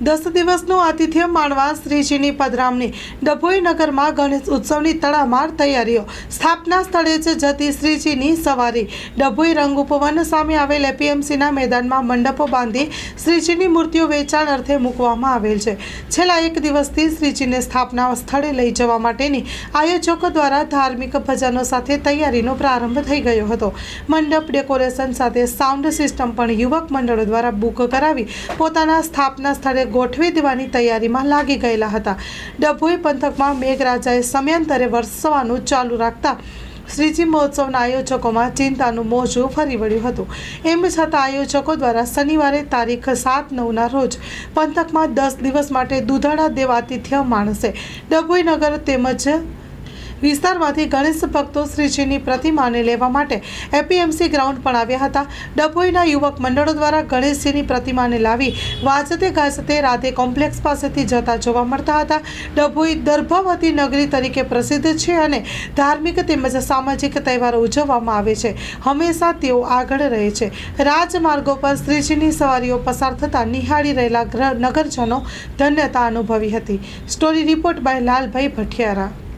દસ દિવસનું આતિથ્ય માણવા શ્રીજીની પધરામણી. ડભોઈ નગરમાં ગણેશ ઉત્સવની તડામાર તૈયારીઓ. સ્થાપના સ્થળે જ જતી શ્રીજીની સવારી. ડભોઈ રંગુપવન સામે આવેલ એપીએમસીના મેદાનમાં મંડપો બાંધી શ્રીજીની મૂર્તિઓ વેચાણ અર્થે મૂકવામાં આવેલ છે. છેલ્લા એક દિવસથી શ્રીજીને સ્થાપના સ્થળે લઈ જવા માટેની આયોજકો દ્વારા ધાર્મિક ભજનો સાથે તૈયારીનો પ્રારંભ થઈ ગયો હતો. મંડપ ડેકોરેશન સાથે સાઉન્ડ સિસ્ટમ પણ યુવક મંડળો દ્વારા બુક કરાવી પોતાના સ્થાપના સ્થળે ગોઠવી દેવાની તૈયારીમાં લાગી ગયેલા હતા. ડભોઈ પંથકમાં મેઘરાજાએ સમયાંતરે વરસવાનું ચાલુ રાખતા શ્રીજી મહોત્સવના આયોજકોમાં ચિંતાનું મોજું ફરી વળ્યું હતું. એમ છતાં આયોજકો દ્વારા શનિવારે તારીખ સાત નવના રોજ પંથકમાં દસ દિવસ માટે દુધાળા દેવ આતિથ્ય માણશે ડભોઈ નગર તેમજ વિસ્તારમાંથી ગણેશ ભક્તો શ્રીજીની પ્રતિમાને લેવા માટે એપીએમસી ગ્રાઉન્ડ પણ આવ્યા હતા. ડભોઈના યુવક મંડળો દ્વારા ગણેશજીની પ્રતિમાને લાવી વાજતે ગાજતે રાધે કોમ્પ્લેક્સ પાસેથી જતા જોવા મળતા હતા. ડભોઈ દર્ભવતી નગરી તરીકે પ્રસિદ્ધ છે અને ધાર્મિક તેમજ સામાજિક તહેવારો ઉજવવામાં આવે છે. હંમેશા તેઓ આગળ રહે છે. રાજમાર્ગો પર શ્રીજીની સવારીઓ પસાર થતાં નિહાળી રહેલા ગ્ર- નગરજનો ધન્યતા અનુભવી હતી. Story report by Lalbhai Bhathiyara.